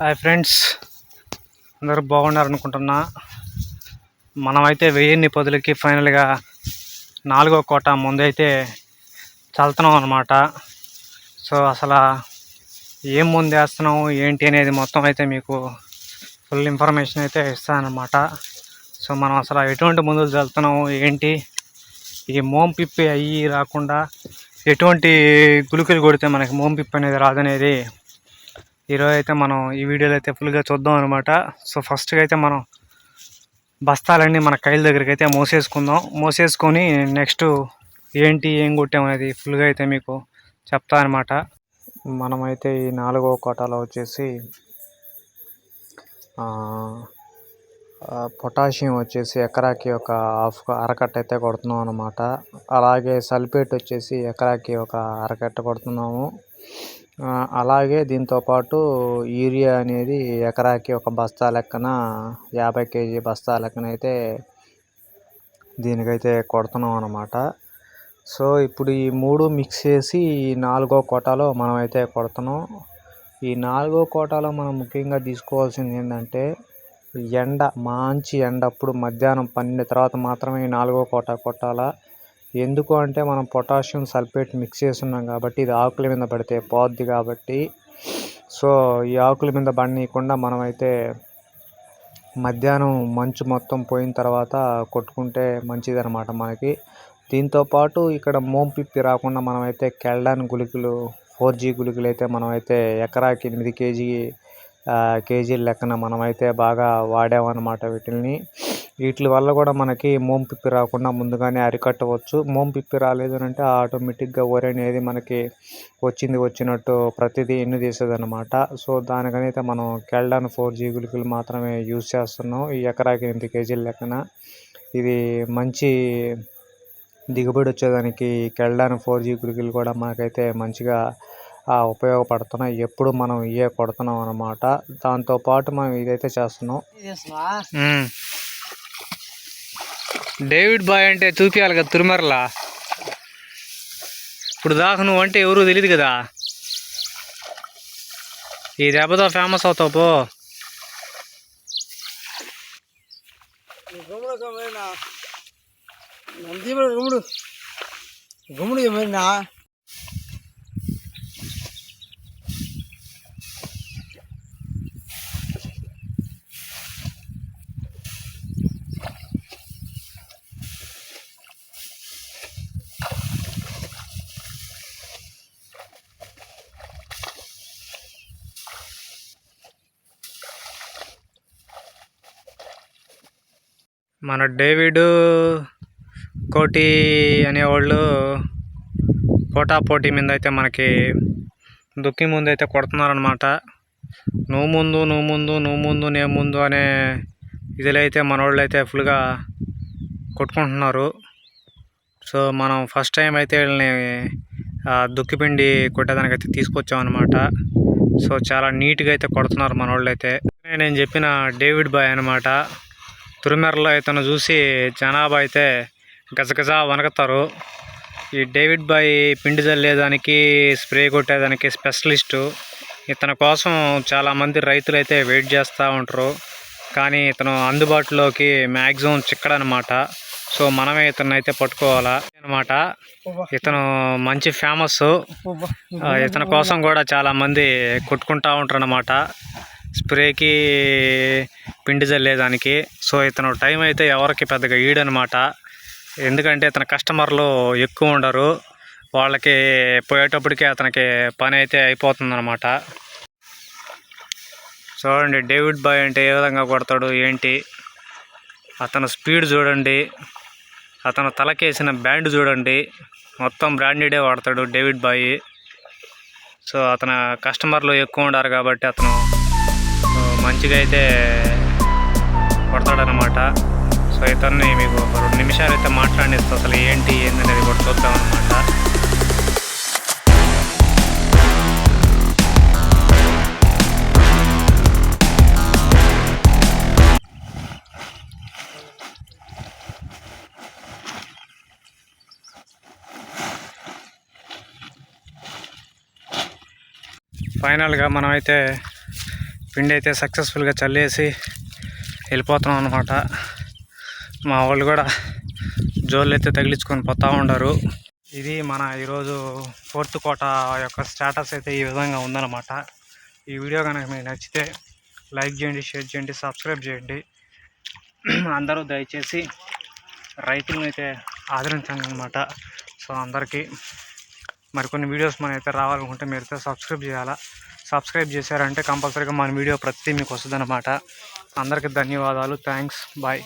Hi friends. అందరూ బాగున్నారనుకుంటున్నా. మనమైతే వెయ్యిన్ని పదులకి ఫైనల్గా నాలుగో కోట ముందైతే చల్తున్నాం అనమాట సో అసలు ఏం ముందు ఏంటి అనేది మొత్తం అయితే మీకు ఫుల్ ఇన్ఫర్మేషన్ అయితే ఇస్తానమాట సో మనం అసలు ఎటువంటి ముందులు చల్లుతున్నాము ఏంటి? ఈ మోం పిప్పి అయ్యి రాకుండా ఎటువంటి గుళికలు కొడితే మనకి మోం పిప్పి అనేది రాదనేది ఈరోజు అయితే మనం ఈ వీడియోలో అయితే ఫుల్గా చూద్దాం అనమాట సో ఫస్ట్గా అయితే మనం బస్తాలన్నీ మన కైల దగ్గరికి అయితే మోసేసుకుందాం. మోసేసుకొని నెక్స్ట్ ఏంటి ఏం కొట్టామనేది ఫుల్గా అయితే మీకు చెప్తా అనమాట మనమైతే ఈ నాలుగో కోటాలో వచ్చేసి పొటాషియం వచ్చేసి ఎకరాకి ఒక హాఫ్ అరకట్ట అయితే కొడుతున్నాం అనమాట అలాగే సల్ఫేట్ వచ్చేసి ఎకరాకి ఒక అరకట్ట కొడుతున్నాము. అలాగే దీంతో పాటు యూరియా అనేది ఎకరాకి ఒక బస్తా లెక్కన యాభై కేజీ బస్తా లెక్కన అయితే దీనికైతే కొడుతున్నాం అనమాట సో ఇప్పుడు ఈ మూడు మిక్స్ చేసి ఈ నాలుగో కోటాలో మనం అయితే కొడుతున్నాం. ఈ నాలుగో కోటాలో మనం ముఖ్యంగా తీసుకోవాల్సింది ఏంటంటే ఎండ మంచి ఎండ. అప్పుడు మధ్యాహ్నం పన్నెండు తర్వాత మాత్రమే ఈ నాలుగో కోట కొట్టాలా? ఎందుకు అంటే మనం పొటాషియం సల్ఫేట్ మిక్స్ చేస్తున్నాం కాబట్టి ఇది ఆకుల మీద పడితే పోద్ది కాబట్టి. సో ఈ ఆకుల మీద పడనీయకుండా మనమైతే మధ్యాహ్నం మంచు మొత్తం పోయిన తర్వాత కొట్టుకుంటే మంచిది అనమాట మనకి. దీంతో పాటు ఇక్కడ మోంపిప్పి రాకుండా మనమైతే కెల్డాన్ గుళికలు ఫోర్ జీ గుళికలు అయితే మనమైతే ఎకరాకి ఎనిమిది కేజీ కేజీల లెక్కన మనమైతే బాగా వాడామన్నమాట వీటిని వీటి వల్ల కూడా మనకి మోంపిప్పి రాకుండా ముందుగానే అరికట్టవచ్చు. మోంపిప్పి రాలేదు అంటే ఆటోమేటిక్గా వరి అనేది మనకి వచ్చింది వచ్చినట్టు ప్రతిదీ ఎన్ను తీసేదన్నమాట. సో దానికనైతే మనం కెల్డాన్ ఫోర్ జీ గుళికలు మాత్రమే యూజ్ చేస్తున్నాం. ఈ ఎకరాకి ఎనిమిది కేజీల లెక్కన. ఇది మంచి దిగుబడి వచ్చేదానికి కెల్డాన్ ఫోర్ జీ గులుకులు కూడా మనకైతే మంచిగా ఉపయోగపడుతున్నాయి ఎప్పుడు మనం ఇవే కొడుతున్నాం అనమాట దాంతోపాటు మనం ఇదైతే చేస్తున్నాం. డేవిడ్ బాయ్ అంటే చూపించాలి కదా తిరుమరలా? ఇప్పుడు దాకా నువ్వు అంటే ఎవరు తెలియదు కదా? ఈ దెబ్బతో ఫేమస్ అవుతావు పో. గుమ్ముడు గుమ్ముడు గుమ్ముడు గమ్ముడినా మన డేవిడ్ కోటి అనేవాళ్ళు పోటాపోటీ మీద అయితే మనకి దుక్కి ముందు అయితే కొడుతున్నారనమాట నువ్వు ముందు నువ్వు ముందు నువ్వు ముందు నేను ముందు అనే ఇదిలో అయితే అయితే ఫుల్గా కొట్టుకుంటున్నారు. సో మనం ఫస్ట్ టైం అయితే వీళ్ళని దుక్కిపిండి దుక్కి పిండి కొట్టేదానికైతే తీసుకొచ్చామన్నమాట. సో చాలా నీట్గా అయితే కొడుతున్నారు మన అయితే నేను చెప్పిన డేవిడ్ బాయ్ అనమాట తురిమెరలో ఇతను చూసి జనాభా అయితే గజగజ వనకతారు ఈ డేవిడ్ బాయ్ పిండి చల్లేదానికి స్ప్రే కొట్టేదానికి స్పెషలిస్టు. ఇతని కోసం చాలామంది రైతులు అయితే వెయిట్ చేస్తూ ఉంటారు. కానీ ఇతను అందుబాటులోకి మ్యాక్సిమం చిక్కడనమాట. సో మనమే ఇతను అయితే పట్టుకోవాలా అనమాట. ఇతను మంచి ఫేమస్ ఇతని కోసం కూడా చాలామంది కొట్టుకుంటా ఉంటారు అనమాట స్ప్రేకి పిండి చల్లేదానికి సో ఇతను టైం అయితే ఎవరికి పెద్దగా ఈడనమాట. ఎందుకంటే ఇతని కస్టమర్లు ఎక్కువ ఉండరు. వాళ్ళకి పోయేటప్పటికి అతనికి పని అయితే అయిపోతుందన్నమాట. చూడండి డేవిడ్ బాయ్ అంటే ఏ విధంగా కొడతాడు ఏంటి? అతను స్పీడ్ చూడండి. అతను తలకేసిన బ్యాండ్ చూడండి. మొత్తం బ్రాండెడే వాడతాడు డేవిడ్ బాయ్. సో అతను కస్టమర్లు ఎక్కువ ఉండారు కాబట్టి అతను మంచిగా అయితే కొడతాడనమాట సో ఇతన్ని మీకు ఒక రెండు నిమిషాలు అయితే మాట్లాడిస్తే అసలు ఏంటి ఏంది అనేది కూడా చూద్దామన్నమాట. ఫైనల్గా మనమైతే పిండి అయితే సక్సెస్ఫుల్గా చల్లేసి వెళ్ళిపోతున్నాం అనమాట మా వాళ్ళు కూడా జోళ్ళు అయితే తగిలించుకొని పోతా ఉండరు ఇది మన ఈరోజు ఫోర్త్ కోట యొక్క స్టేటస్ అయితే ఈ విధంగా ఉందన్నమాట. ఈ వీడియో కనుక మీకు నచ్చితే లైక్ చేయండి షేర్ చేయండి సబ్స్క్రైబ్ చేయండి. అందరూ దయచేసి రైతులను అయితే ఆదరించండి అనమాట సో అందరికీ మరికొన్ని వీడియోస్ మనం అయితే రావాలనుకుంటే మీరైతే సబ్స్క్రైబ్ చేయాలా? సబ్స్క్రైబ్ చేశారంటే కంపల్సరీగా మన వీడియో ప్రతి మీకు వస్తుంది అనమాట అందరికీ ధన్యవాదాలు. థ్యాంక్స్. బాయ్.